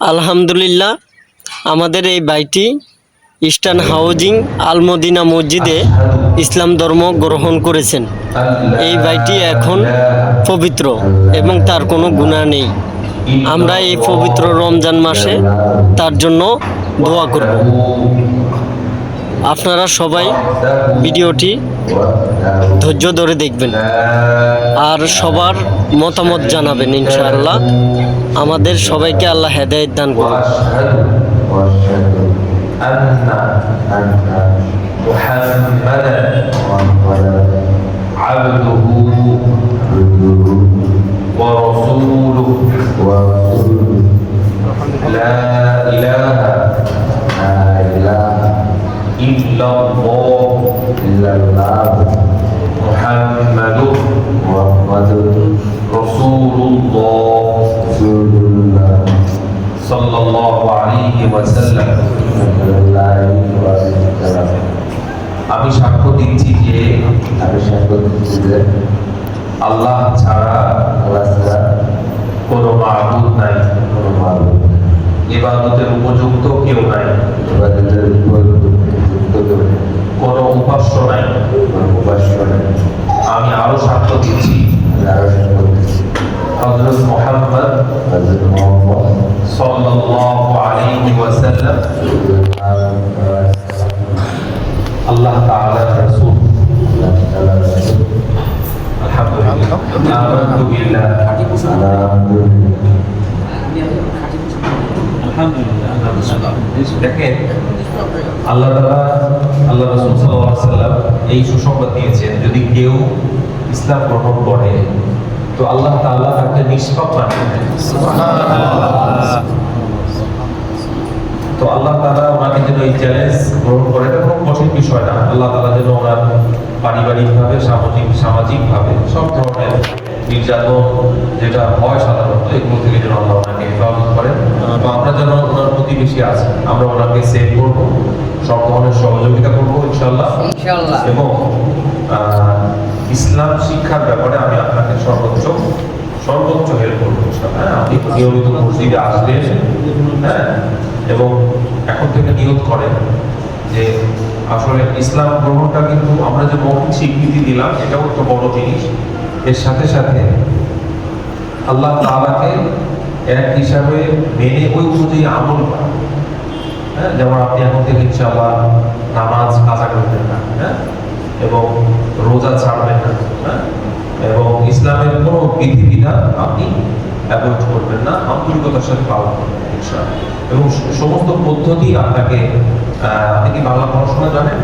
আলহামদুলিল্লাহ, আমাদের এই ভাইটি ইস্টার্ন হাউজিং আলমদিনা মসজিদে ইসলাম ধর্ম গ্রহণ করেছেন। এই ভাইটি এখন পবিত্র এবং তার কোনো গুণা নেই। আমরা এই পবিত্র রমজান মাসে তার জন্য দোয়া করব। আপনারা সবাই ভিডিওটি ধৈর্য ধরে দেখবেন আর সবার মতামত জানাবেন ইনশাআল্লাহ আমাদের সবাইকে আল্লাহ হেদায়ত দান করুন وأشهد أن محمدا عبده ورسوله لا إله إلا الله محمد رسول الله صلى الله عليه وسلم আমি সাক্ষ্য দিচ্ছি যে আল্লাহ ছাড়া কোনো মাহবুদ নাই ইবাদতের উপযুক্ত কেউ নাই কোনো উপাস্য নাই। আমি আরও সাক্ষ্য দিচ্ছি। হযরত মুহাম্মদ সাল্লাল্লাহু আলাইহি ওয়াসাল্লাম। আল্লাহ তাআলার রাসূল। আলহামদুলিল্লাহ। বিল্লাহ আল্লাহ তাআলা, আল্লাহ রাসূল সাল্লাম এই সুসংবাদ দিয়েছেন, যদি কেউ ইসলাম গ্রহণ করে, তো আল্লাহ তাআলা তাকে নিষ্পাপ তো আল্লাহ তাআলা ওনাকে যেন এই চ্যালেঞ্জ গ্রহণ করে, এটা কোনো কঠিন বিষয় না। আল্লাহ তাআলা যেন ওনার পারিবারিকভাবে সামাজিক সামাজিকভাবে সব ধরনের নির্যাতন যেটা হয় সাধারণত, এগুলো থেকে যেন আল্লাহ ওনাকে হেফাজত প্রতিবেশী আছে আমরা ওনাকে সেভ করব সব ধরনের সহযোগিতা করব ইনশাল্লাহ। এবং ইসলাম শিক্ষার ব্যাপারে আমি আপনাকে সর্বোচ্চ সর্বোচ্চ হেল্প করব হ্যাঁ আপনি নিয়মিত মসজিদে আসবেন হ্যাঁ এবং এখন থেকে নিয়োগ করেন যে আসলে ইসলাম গ্রহণটা কিন্তু আমরা যে মৌখিক স্বীকৃতি দিলাম এটাও তো বড় জিনিস। এর সাথে সাথে আল্লাহ তাআলাকে এক হিসাবে মেনে ওই অনুযায়ী আমল করা। হ্যাঁ যেমন আপনি এখন থেকে ইনশাআল্লাহ নামাজ কাজা করবেন না হ্যাঁ এবং রোজা ছাড়বেন না হ্যাঁ এবং ইসলামের কোনো বিধিবিধান আপনি অ্যাভয়েড করবেন না, আন্তরিকতার সাথে পালন করবেন এবং সমস্ত পদ্ধতি আপনাকে আপনি কি বাংলা পড়াশোনা জানেন?